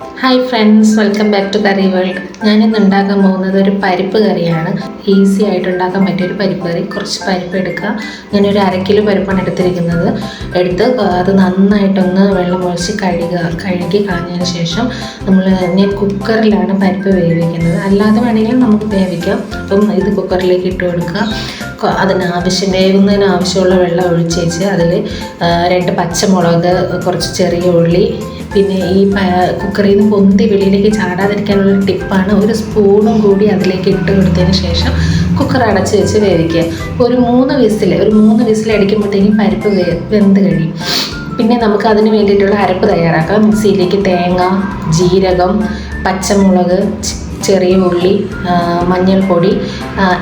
Hi friends welcome back to curry world ഞാനിന്ന് ഉണ്ടാക്കാൻ പോകുന്നത് ഒരു പരിപ്പ് കറിയാണ്. ഈസി ആയിട്ട് ഉണ്ടാക്കാൻ പറ്റിയ ഒരു പരിപ്പ് കറി. കുറച്ച് പരിപ്പ് എടുക്കുക. ഞാനൊരു ഒരു അര കിലോ പരിപ്പാണ് എടുത്തിരിക്കുന്നത്. എടുത്ത് അത് നന്നായിട്ടൊന്ന് വെള്ളം ഒഴിച്ച് കഴുകുക. കഴുകി കളഞ്ഞതിന് ശേഷം നമ്മൾ ഞാൻ കുക്കറിലാണ് പരിപ്പ് വേവിക്കുന്നത്. അല്ലാതെ വേണമെങ്കിൽ നമുക്ക് വേവിക്കാം. അപ്പം ഇത് കുക്കറിലേക്ക് ഇട്ട് കൊടുക്കുക. അതിനാവശ്യം വേവുന്നതിന് ആവശ്യമുള്ള വെള്ളം ഒഴിച്ചേച്ച് അതിൽ രണ്ട് പച്ചമുളക് കുറച്ച് ചെറിയ ഉള്ളി പിന്നെ ഈ കുക്കറിൽ നിന്ന് പൊന്തി വെളിയിലേക്ക് ചാടാതിരിക്കാനുള്ള ടിപ്പാണ് ഒരു സ്പൂണും കൂടി അതിലേക്ക് ഇട്ട് കൊടുത്തതിന് ശേഷം കുക്കർ അടച്ച് വെച്ച് വേവിക്കുക. ഒരു മൂന്ന് വിസിൽ ഒരു മൂന്ന് വിസിൽ അടിക്കുമ്പോഴത്തേക്കും പരിപ്പ് വെന്ത് കഴിയും. പിന്നെ നമുക്ക് അതിന് വേണ്ടിയിട്ടുള്ള അരപ്പ് തയ്യാറാക്കാം. മിക്സിയിലേക്ക് തേങ്ങ ജീരകം പച്ചമുളക് ചെറിയ ഉള്ളി മഞ്ഞൾപ്പൊടി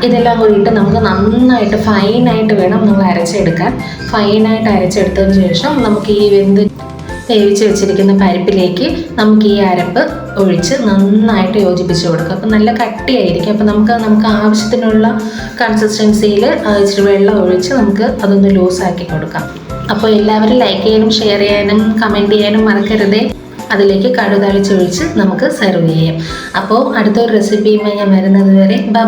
ഇതെല്ലാം കൂടിയിട്ട് നമുക്ക് നന്നായിട്ട് ഫൈനായിട്ട് വേണം നമ്മൾ അരച്ചെടുക്കാൻ. ഫൈനായിട്ട് അരച്ചെടുത്തതിന് ശേഷം നമുക്ക് ഈ വെന്ത് വേവിച്ച് വെച്ചിരിക്കുന്ന പരിപ്പിലേക്ക് നമുക്ക് ഈ അരപ്പ് ഒഴിച്ച് നന്നായിട്ട് യോജിപ്പിച്ച് കൊടുക്കുക അപ്പം നല്ല കട്ടിയായിരിക്കും. അപ്പം നമുക്ക് നമുക്ക് ആവശ്യത്തിനുള്ള കൺസിസ്റ്റൻസിയിൽ ഇച്ചിരി വെള്ളം ഒഴിച്ച് നമുക്ക് അതൊന്ന് ലൂസാക്കി കൊടുക്കാം. അപ്പോൾ എല്ലാവരും ലൈക്ക് ചെയ്യാനും ഷെയർ ചെയ്യാനും കമന്റ് ചെയ്യാനും മറക്കരുതേ. അതിലേക്ക് കടുതളിച്ചൊഴിച്ച് നമുക്ക് സെർവ് ചെയ്യാം. അപ്പോൾ അടുത്തൊരു റെസിപ്പിയുമായി ഞാൻ വരുന്നത് വരെ. ബൈ